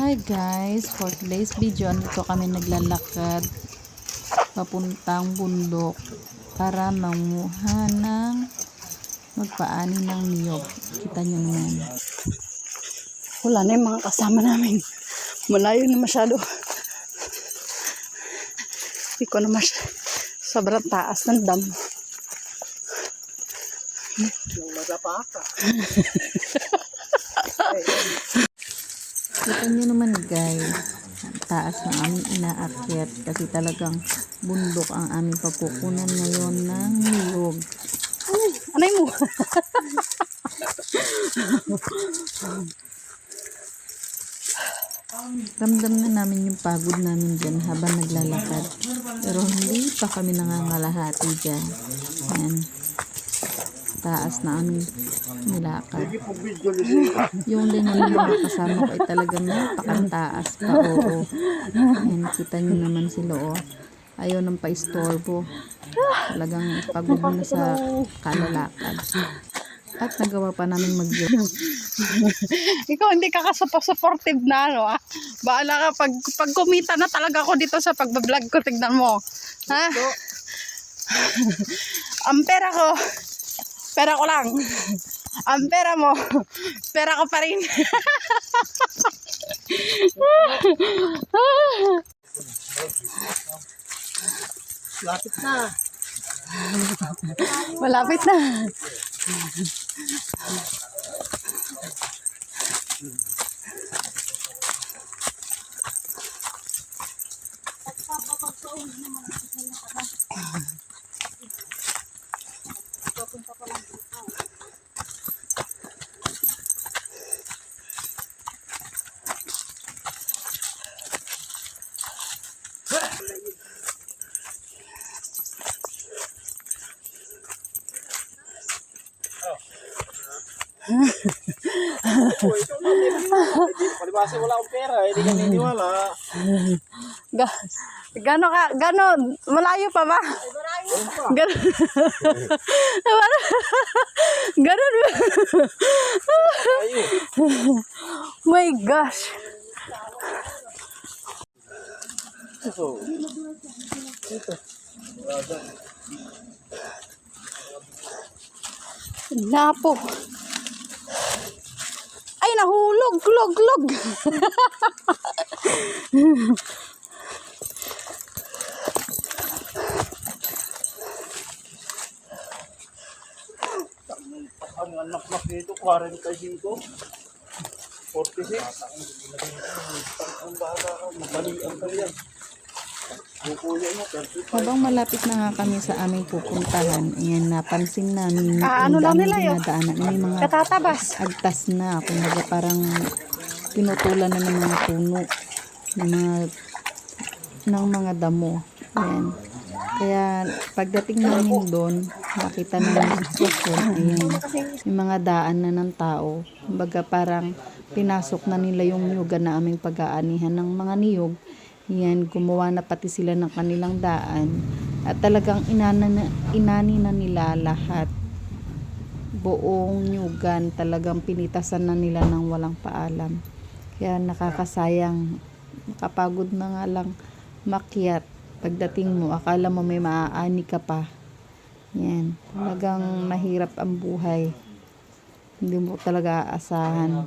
Hi guys, for today's video, andito kami naglalakad papuntang bundok para manguha ng magpaani ng niyog. Kita nyo naman. Wala na yung mga kasama namin. Malayo na masyado. Hindi ko na masy- sobrang taas ng dam. Kita nyo naman guys, ang taas ng aming inaakyat kasi talagang bundok ang aming pagkukunan ngayon ng niyog. Anay mo? Ramdam na namin yung pagod namin dyan habang naglalakad. Pero hindi pa kami nangangalahati dyan. Yan. Taas na aming nilakad. Yung din naman mga kasama ko ay talagang napakataas pa. Oo. Yan, kita nyo naman sila oh. Ayaw nang pa-istorbo. Talagang pagod na sa kalalakad. At nagawa pa namin mag Ikaw hindi ka kasupportive na ano ah. Baala ka pag, pag kumita na talaga ako dito sa pagbablog ko. Tignan mo. Ha? Ang pera ko. Pera ko lang. Ang pera mo. Pera ko pa rin. Lapit na. Malapit na. Palibasa wala akong pera, hindi ka niniwala. Ga gano ka, gano, malayo pa ba? Gano, Ganon ba? Ayun. My gosh. So, Napo. Ay, nahulog. Log, log. ang anak na dito, 40 dito. 46. Ang bata ka, mabalian ka yan. Bukuya mo, 35. Habang malapit na nga kami sa aming pupuntahan, ayan, napansin namin Ah, ano lang nila yun? May mga Katatabas. agtas na, kumbaga parang pinutulan na ng mga puno, ng mga, ng mga damo. Ayan. Kaya pagdating namin doon, nakita namin yung sitwasyon, ayan, yung mga daan na ng tao. Kumbaga parang pinasok na nila yung niyugan na aming pag-aanihan ng mga niyog. Yan, gumawa na pati sila ng kanilang daan. At talagang inana na, inani na nila lahat. Buong nyugan, talagang pinitasan na nila ng walang paalam. Kaya nakakasayang, makapagod na nga lang makyat. Pagdating mo, akala mo may maaani ka pa. Yan, talagang mahirap ang buhay. Hindi mo talaga aasahan.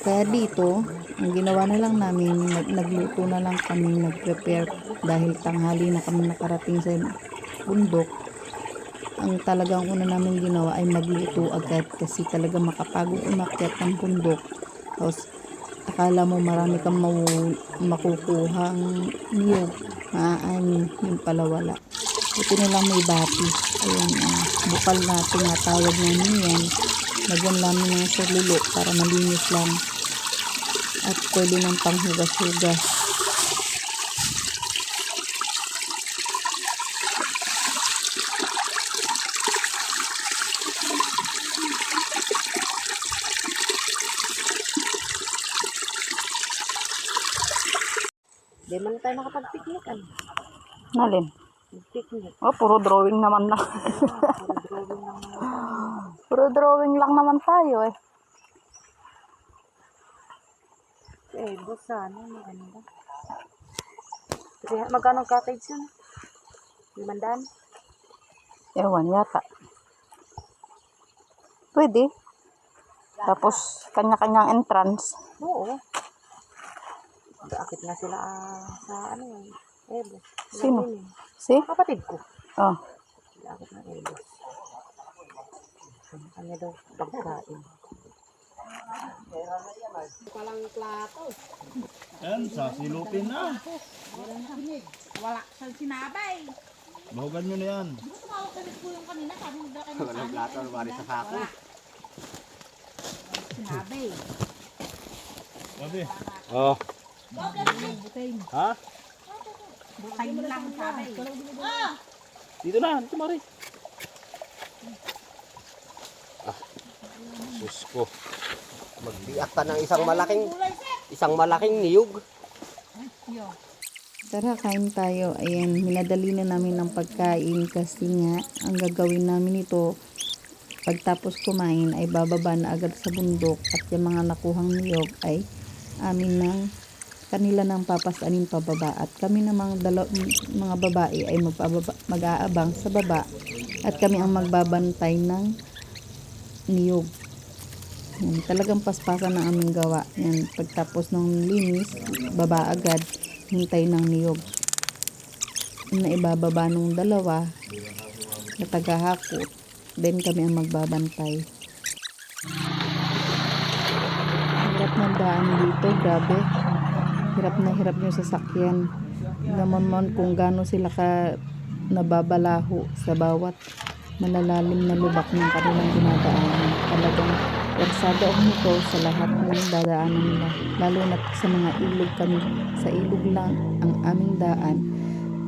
Kaya dito, ang ginawa na lang namin, nag nagluto na lang kami, nag-prepare dahil tanghali na kami nakarating sa bundok. Ang talagang una namin ginawa ay magluto agad kasi talaga makapagod umakyat ng bundok. Tapos, akala mo marami kang makukuha ang niyog, maaani, yung pala wala. Ito na lang may bati. Ayan, ah, bukal na tinatawag namin yan. Lagyan namin ng salulo para malinis lang. At pwede ng panghugas-hugas. Di man tayo nakapag-picnic. Ano? Nalin. Picnic. Oh, puro drawing naman na. puro drawing lang naman tayo eh. Eh, boss, sana. Maganda. Magkano cottage yun? Limandaan? Ewan yata. Pwede. Tapos, kanya-kanyang entrance. Oo. Bakit nga sila ah, sa ano yun? Boss. Sino? Yun. See? Kapatid ko. Oh. Bakit nga eh, boss. Kanya daw pagkain. Walang plato. Yan, sa silupin na. Wala siyang sinabay. Bahugan nyo na yan. Tumawag kami po yung kanina, sabi mo daw kayo Walang plato, lumari sa sako. sinabay. Sabi. Oh. Ha? Butay mo lang sabi. Ah! Dito na, dito mari. Diyos ko. Magbiak ka ng isang malaking isang malaking niyog. Tara, kain tayo. Ayan, minadali na namin ng pagkain kasi nga, ang gagawin namin ito, pagtapos kumain ay bababa na agad sa bundok at yung mga nakuhang niyog ay amin ng kanila nang papasanin pababa at kami namang dalaw, mga babae ay mag-aabang sa baba at kami ang magbabantay ng niyog. Yan, talagang paspasan ang aming gawa. Yan, pagtapos ng linis, baba agad, hintay ng niyog. Na ibababa nung dalawa, na tagahakot, then kami ang magbabantay. Hirap ng daan dito, grabe. Hirap na hirap yung sasakyan. Naman man kung gaano sila ka nababalaho sa bawat malalalim na lubak ng kanilang dinadaanan. Talagang versado ako nito sa lahat ng dadaanan nila. Lalo na sa mga ilog kami. Sa ilog lang ang aming daan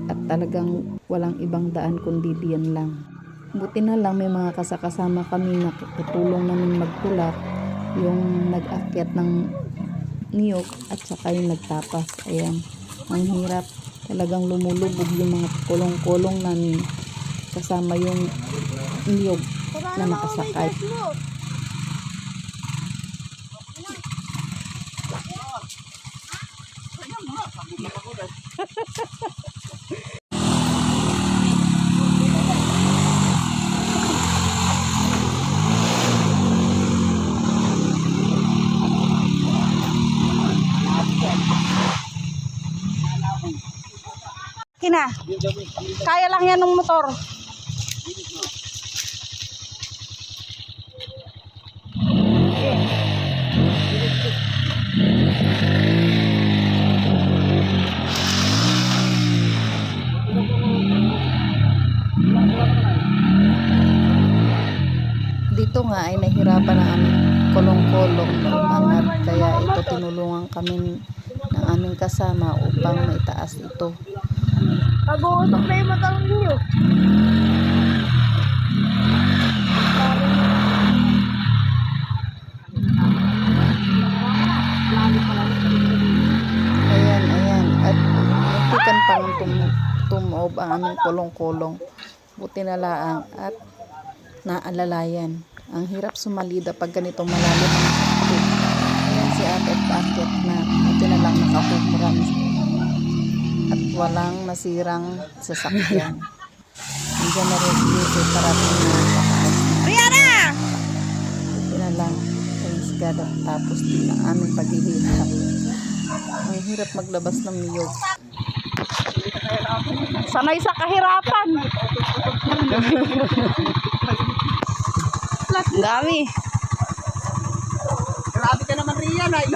at talagang walang ibang daan kundi diyan lang. Buti na lang may mga kasakasama kami na tutulong namin magtulak yung nag-akyat ng niyog at saka yung nagtapas. Ayan, ang hirap. Talagang lumulubog yung mga kulong-kulong namin kasama yung niyog na nakasakay. Kina. Kaya lang yan ng motor. Dito nga ay nahirapan ang aming kolong-kolong na umangat kaya ito tinulungan kami ng aming kasama upang maitaas ito. Pag-uusap na yung matang niyo. Ayan, ayan. At muntikan pang tum tumob ang aming kolong-kolong. Buti na laang at naalalayan. Ang hirap sumalida pag ganito malalim ang sakit. Ayan si ate at paakyat na. Buti na lang nakahumram. At walang nasirang sasakyan. Nandiyan na rin dito na. Rihanna! Buti na lang. Praise God at tapos din ang aming paghihirap. Ang hirap maglabas ng niyog. Sanay sa kahirapan. Ang dami. Grabe ka naman riyan ay.